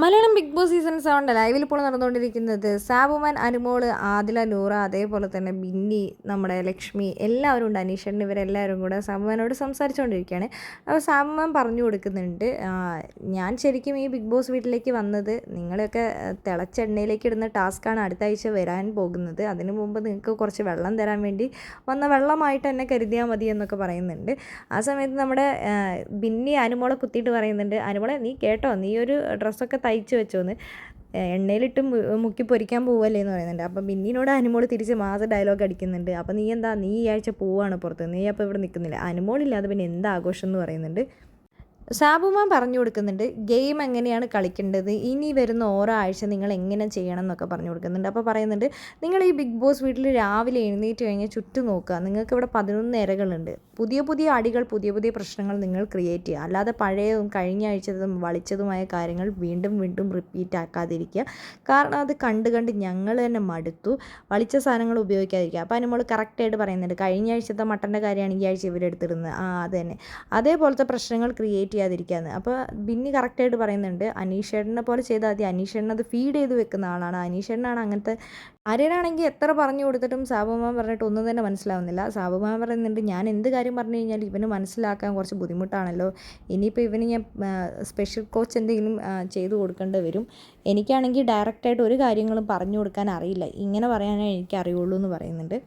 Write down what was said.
Malayalam big Boss season സെവന്റെ ലൈവിൽ ഇപ്പോൾ നടന്നുകൊണ്ടിരിക്കുന്നത് സാബുമാൻ അനുമോൾ ആദില നൂറ അതേപോലെ തന്നെ ബിന്നി നമ്മുടെ ലക്ഷ്മി എല്ലാവരും ഉണ്ട്. അനീഷൻ ഇവരെല്ലാവരും കൂടെ സാബുമാനോട് സംസാരിച്ചുകൊണ്ടിരിക്കുകയാണ്. അപ്പോൾ സാബുമാൻ പറഞ്ഞു കൊടുക്കുന്നുണ്ട് ഞാൻ ശരിക്കും ഈ ബിഗ് ബോസ് വീട്ടിലേക്ക് വന്നത് നിങ്ങളെയൊക്കെ തിളച്ച എണ്ണയിലേക്ക് ഇടുന്ന ടാസ്ക്കാണ് അടുത്ത ആഴ്ച വരാൻ പോകുന്നത്. അതിനു മുമ്പ് നിങ്ങൾക്ക് കുറച്ച് വെള്ളം തരാൻ വേണ്ടി വന്ന വെള്ളമായിട്ട് എന്നെ കരുതിയാൽ മതി എന്നൊക്കെ പറയുന്നുണ്ട്. ആ സമയത്ത് നമ്മുടെ ബിന്നി അനുമോളെ കുത്തിയിട്ട് പറയുന്നുണ്ട് അനുമോളെ നീ കേട്ടോ നീ ഒരു ഡ്രസ്സൊക്കെ തയ്ച്ച് വെച്ചോന്ന്. എണ്ണയിലിട്ട് മുക്കി പൊരിക്കാൻ പോവല്ലേ എന്ന് പറയുന്നുണ്ട്. അപ്പം ബിന്നിനോട് അനുമോൾ തിരിച്ച് മാസ ഡയലോഗ് അടിക്കുന്നുണ്ട്. അപ്പം നീ എന്താ നീ ഈ ആഴ്ച പോവാണ് പുറത്ത്. നീ അപ്പോൾ ഇവിടെ നിൽക്കുന്നില്ല. അനുമോളില്ലാതെ പിന്നെ എന്താ ആഘോഷം എന്ന് പറയുന്നുണ്ട്. സാബുമാൻ പറഞ്ഞു കൊടുക്കുന്നുണ്ട് ഗെയിം എങ്ങനെയാണ് കളിക്കേണ്ടത്? ഇനി വരുന്ന ഓരോ ആഴ്ച നിങ്ങൾ എങ്ങനെ ചെയ്യണം എന്നൊക്കെ പറഞ്ഞു കൊടുക്കുന്നുണ്ട്. അപ്പോൾ പറയുന്നുണ്ട് നിങ്ങൾ ഈ ബിഗ് ബോസ് വീട്ടിൽ രാവിലെ എഴുന്നേറ്റ് കഴിഞ്ഞാൽ ചുറ്റും നോക്കുക. നിങ്ങൾക്ക് ഇവിടെ പതിനൊന്ന് ഇരകളുണ്ട് പുതിയ പുതിയ അടികൾ പുതിയ പുതിയ പ്രശ്നങ്ങൾ നിങ്ങൾ ക്രിയേറ്റ് ചെയ്യുക. അല്ലാതെ പഴയതും കഴിഞ്ഞ ആഴ്ചതും വളിച്ചതുമായ കാര്യങ്ങൾ വീണ്ടും വീണ്ടും റിപ്പീറ്റ് ആക്കാതിരിക്കുക. കാരണം അത് കണ്ട് കണ്ട് ഞങ്ങൾ തന്നെ മടുത്തു. വളിച്ച സാധനങ്ങൾ ഉപയോഗിക്കാതിരിക്കുക. അപ്പോൾ നമ്മൾ കറക്റ്റായിട്ട് പറയുന്നുണ്ട്. കഴിഞ്ഞ ആഴ്ചത്തെ മട്ടന്റെ കാര്യമാണ് ഈ ആഴ്ച ഇവരെടുത്തിരുന്നത് ആ അത് തന്നെ. അതേപോലത്തെ പ്രശ്നങ്ങൾ ക്രിയേറ്റ് ചെയ്യാതിരിക്കുകയെന്ന് അപ്പോൾ ബിന്നി കറക്റ്റായിട്ട് പറയുന്നുണ്ട്. അനീഷേട്ടനെ പോലെ ചെയ്താൽ മതി. അനീഷേട്ടൻ അത് ഫീഡ് ചെയ്ത് വെക്കുന്ന ആളാണ്. അനീഷേട്ടനാണ് അങ്ങനത്തെ ആര്യനാണെങ്കിൽ എത്ര പറഞ്ഞു കൊടുത്തിട്ടും സാബുമാൻ പറഞ്ഞിട്ട് ഒന്നും തന്നെ മനസ്സിലാവുന്നില്ല. സാബുമാൻ പറയുന്നുണ്ട് ഞാൻ എന്ത് കാര്യം പറഞ്ഞു കഴിഞ്ഞാൽ ഇവന് മനസ്സിലാക്കാൻ കുറച്ച് ബുദ്ധിമുട്ടാണല്ലോ. ഇനിയിപ്പോൾ ഇവന് ഞാൻ സ്പെഷ്യൽ കോച്ച് എന്തെങ്കിലും ചെയ്തു കൊടുക്കേണ്ടി വരും. എനിക്കാണെങ്കിൽ ഡയറക്റ്റായിട്ട് ഒരു കാര്യങ്ങളും പറഞ്ഞു കൊടുക്കാൻ അറിയില്ല. ഇങ്ങനെ പറയാനേ എനിക്ക് അറിയുള്ളൂ എന്ന് പറയുന്നുണ്ട്.